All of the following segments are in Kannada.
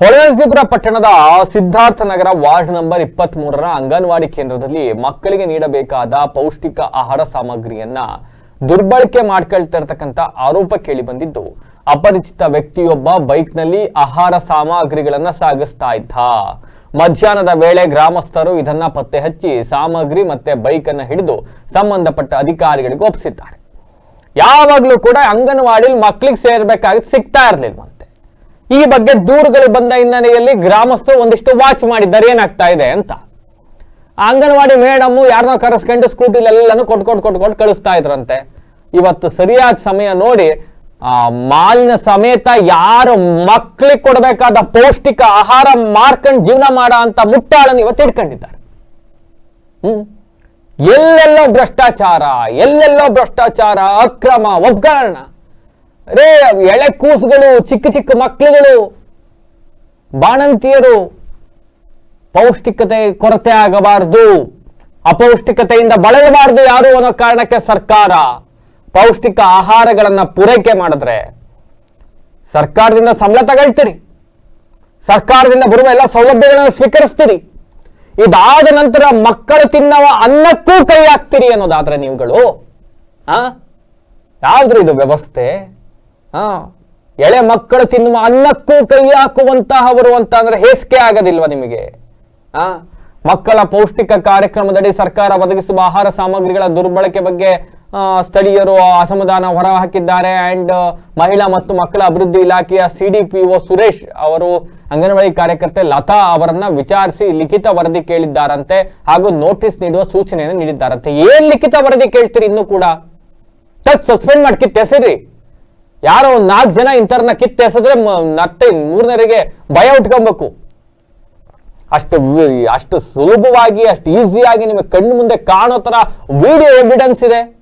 ಹೊಳೆನರಸೀಪುರ ಪಟ್ಟಣದ ಸಿದ್ಧಾರ್ಥ ನಗರ ವಾರ್ಡ್ ನಂಬರ್ ಇಪ್ಪತ್ತ್ ಮೂರರ ಅಂಗನವಾಡಿ ಕೇಂದ್ರದಲ್ಲಿ ಮಕ್ಕಳಿಗೆ ನೀಡಬೇಕಾದ ಪೌಷ್ಟಿಕ ಆಹಾರ ಸಾಮಗ್ರಿಯನ್ನ ದುರ್ಬಳಕೆ ಮಾಡ್ಕೊಳ್ತಾ ಇರತಕ್ಕಂತ ಆರೋಪ ಕೇಳಿ ಬಂದಿದ್ದು. ಅಪರಿಚಿತ ವ್ಯಕ್ತಿಯೊಬ್ಬ ಬೈಕ್ನಲ್ಲಿ ಆಹಾರ ಸಾಮಗ್ರಿಗಳನ್ನ ಸಾಗಿಸ್ತಾ ಇದ್ದ. ಮಧ್ಯಾಹ್ನದ ವೇಳೆ ಗ್ರಾಮಸ್ಥರು ಇದನ್ನ ಪತ್ತೆ ಹಚ್ಚಿ ಸಾಮಗ್ರಿ ಮತ್ತೆ ಬೈಕ್ ಅನ್ನ ಹಿಡಿದು ಸಂಬಂಧಪಟ್ಟ ಅಧಿಕಾರಿಗಳಿಗೆ ಒಪ್ಪಿಸಿದ್ದಾರೆ. ಯಾವಾಗ್ಲೂ ಕೂಡ ಅಂಗನವಾಡಿಲಿ ಮಕ್ಳಿಗೆ ಸೇರ್ಬೇಕಾಗಿ ಸಿಗ್ತಾ ಇರ್ಲಿಲ್ವಂತೆ. ಈ ಬಗ್ಗೆ ದೂರುಗಳು ಬಂದ ಹಿನ್ನೆಲೆಯಲ್ಲಿ ಗ್ರಾಮಸ್ಥರು ಒಂದಿಷ್ಟು ವಾಚ್ ಮಾಡಿದ್ದಾರೆ. ಏನಾಗ್ತಾ ಇದೆ ಅಂತ. ಅಂಗನವಾಡಿ ಮೇಡಮ್ ಯಾರನ್ನ ಕರೆಸ್ಕೊಂಡು ಸ್ಕೂಟಿಲಿ ಎಲ್ಲಾನು ಕೊಟ್ಟು ಕೊಟ್ಟು ಕಳಿಸ್ತಾ ಇದ್ರಂತೆ. ಇವತ್ತು ಸರಿಯಾದ ಸಮಯ ನೋಡಿ, ಆ ಮಾಲಿನ ಸಮೇತ ಯಾರು ಮಕ್ಕಳಿಗೆ ಕೊಡಬೇಕಾದ ಪೌಷ್ಟಿಕ ಆಹಾರ ಮಾರ್ಕಂಡ್ ಜೀವನ ಮಾಡ ಅಂತ ಮುಟ್ಟಾಳನ್ನು ಇವತ್ತು ಇಟ್ಕೊಂಡಿದ್ದಾರೆ ಹ್ಮ್. ಎಲ್ಲೆಲ್ಲೋ ಭ್ರಷ್ಟಾಚಾರ ಎಲ್ಲೆಲ್ಲೋ ಭ್ರಷ್ಟಾಚಾರ, ಅಕ್ರಮ ಒಪ್ಕರಣ ರೇ ಎಳೆ ಕೂಸುಗಳು, ಚಿಕ್ಕ ಚಿಕ್ಕ ಮಕ್ಕಳುಗಳು, ಬಾಣಂತಿಯರು, ಪೌಷ್ಟಿಕತೆ, ಕೊರತೆ ಆಗಬಾರದು. ಅಪೌಷ್ಟಿಕತೆಯಿಂದ ಬಳಲಬಾರದು ಯಾರು ಅನ್ನೋ ಕಾರಣಕ್ಕೆ ಸರ್ಕಾರ ಪೌಷ್ಟಿಕ ಆಹಾರಗಳನ್ನ ಪೂರೈಕೆ ಮಾಡಿದ್ರೆ. ಸರ್ಕಾರದಿಂದ ಸಂಬಳ ತಗೊಳ್ತೀರಿ. ಸರ್ಕಾರದಿಂದ ಬರುವ ಎಲ್ಲ ಸೌಲಭ್ಯಗಳನ್ನು ಸ್ವೀಕರಿಸ್ತೀರಿ. ಇದಾದ ನಂತರ ಮಕ್ಕಳು ತಿನ್ನವ ಅನ್ನಕ್ಕೂ ಕೈ ಹಾಕ್ತೀರಿ ಅನ್ನೋದಾದ್ರೆ ನೀವುಗಳು, ಆ? ಯಾವ್ದ್ರ ಇದು ವ್ಯವಸ್ಥೆ? ಆ ಎಳೆ ಮಕ್ಕಳು ತಿನ್ನುವ ಅನ್ನಕ್ಕೂ ಕೈ ಹಾಕುವಂತಹವರು ಅಂತ ಅಂದ್ರೆ ಹೇಸಿಗೆ ಆಗೋದಿಲ್ವಾ ನಿಮಗೆ? ಆ ಮಕ್ಕಳ ಪೌಷ್ಟಿಕ ಕಾರ್ಯಕ್ರಮದಡಿ ಸರ್ಕಾರ ಒದಗಿಸುವ ಆಹಾರ ಸಾಮಗ್ರಿಗಳ ದುರ್ಬಳಕೆ ಬಗ್ಗೆ ಸ್ಥಳೀಯರು ಅಸಮಾಧಾನ ಹೊರಹಾಕಿದ್ದಾರೆ. ಅಂಡ್ ಮಹಿಳಾ ಮತ್ತು ಮಕ್ಕಳ ಅಭಿವೃದ್ಧಿ ಇಲಾಖೆಯ ಸಿಡಿಪಿಒ ಸುರೇಶ್ ಅವರು ಅಂಗನವಾಡಿ ಕಾರ್ಯಕರ್ತೆ ಲತಾ ಅವರನ್ನ ವಿಚಾರಿಸಿ ಲಿಖಿತ ವರದಿ ಕೇಳಿದ್ದಾರಂತೆ ಹಾಗೂ ನೋಟಿಸ್ ನೀಡುವ ಸೂಚನೆಯನ್ನು ನೀಡಿದ್ದಾರಂತೆ. ಏನ್ ಲಿಖಿತ ವರದಿ ಕೇಳ್ತೀರಿ ಇನ್ನೂ ಕೂಡ? ಸಸ್ಪೆಂಡ್ ಮಾಡ್ಕಿತ್ತೆ ಕಿತ್ತೆಸಿರಿ ಯಾರೋ ಒಂದ್ ನಾಲ್ಕು ಜನ ಇಂಥರ್ನ ಕಿತ್ತೆಸೆದ್ರೆ ಮತ್ತೆ ಮೂರನೇರಿಗೆ ಭಯ ಉಟ್ಕೊಬೇಕು. ಅಷ್ಟು ಅಷ್ಟು ಸುಲಭವಾಗಿ, ಅಷ್ಟು ಈಸಿಯಾಗಿ ನಿಮಗೆ ಕಣ್ಣು ಮುಂದೆ ಕಾಣೋ ತರ ವಿಡಿಯೋ ಎವಿಡೆನ್ಸ್ ಇದೆ.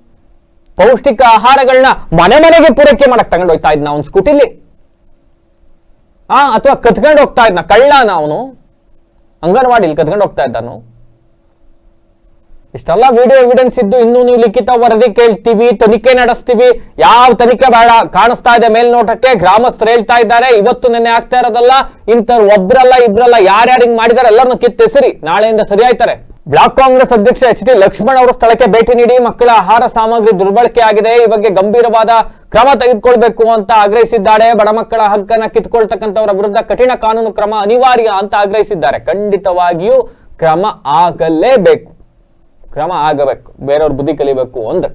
ಪೌಷ್ಟಿಕ ಆಹಾರಗಳನ್ನ ಮನೆ ಮನೆಗೆ ಪೂರೈಕೆ ಮಾಡಕ್ ತಗೊಂಡು ಹೋಗ್ತಾ ಇದ್ನ ಅವ್ನ ಸ್ಕೂಟಿಲಿ. ಆ, ಅಥವಾ ಕತ್ಕೊಂಡು ಹೋಗ್ತಾ ಇದ್ನ, ಕಳ್ಳನ ಅವನು. ಅಂಗನವಾಡಿಲಿ ಕತ್ಕೊಂಡು ಹೋಗ್ತಾ ಇದ್ದಾನು. ಇಷ್ಟೆಲ್ಲ ವಿಡಿಯೋ ಎವಿಡೆನ್ಸ್ ಇದ್ದು ಇನ್ನೂ ನೀವು ಲಿಖಿತ ವರದಿ ಕೇಳ್ತೀವಿ, ತನಿಖೆ ನಡೆಸ್ತೀವಿ, ಯಾವ ತನಿಖೆ ಬೇಡ, ಕಾಣಿಸ್ತಾ ಇದೆ ಮೇಲ್ನೋಟಕ್ಕೆ, ಗ್ರಾಮಸ್ಥರು ಹೇಳ್ತಾ ಇದ್ದಾರೆ, ಇವತ್ತು ನೆನ್ನೆ ಆಗ್ತಾ ಇರೋದಲ್ಲ, ಇಂಥವ್ರು ಒಬ್ರಲ್ಲ ಇಬ್ರಲ್ಲ ಯಾರ್ಯಾರಿಂಗ್ ಮಾಡಿದಾರೆ ಎಲ್ಲರನ್ನು ಕಿತ್ತೆಸರಿ, ನಾಳೆಯಿಂದ ಸರಿ ಆಯ್ತಾರೆ ಬ್ಲಾಕ್ ಕಾಂಗ್ರೆಸ್ ಅಧ್ಯಕ್ಷ ಎಚ್ ಡಿ ಲಕ್ಷ್ಮಣ್ ಅವರು ಸ್ಥಳಕ್ಕೆ ಭೇಟಿ ನೀಡಿ, ಮಕ್ಕಳ ಆಹಾರ ಸಾಮಗ್ರಿ ದುರ್ಬಳಕೆ ಆಗಿದೆ ಈ ಬಗ್ಗೆ ಗಂಭೀರವಾದ ಕ್ರಮ ತೆಗೆದುಕೊಳ್ಬೇಕು ಅಂತ ಆಗ್ರಹಿಸಿದ್ದಾರೆ, ಬಡ ಮಕ್ಕಳ ಹಕ್ಕನ್ನ ಕಿತ್ಕೊಳ್ತಕ್ಕಂಥವರ ವಿರುದ್ಧ ಕಠಿಣ ಕಾನೂನು ಕ್ರಮ ಅನಿವಾರ್ಯ ಅಂತ ಆಗ್ರಹಿಸಿದ್ದಾರೆ. ಖಂಡಿತವಾಗಿಯೂ ಕ್ರಮ ಆಗಲೇಬೇಕು. ಕ್ರಮ ಆಗಬೇಕು ಬೇರೆಯವ್ರ ಬುದ್ಧಿ ಕಲಿಬೇಕು ಅಂದ್ರೆ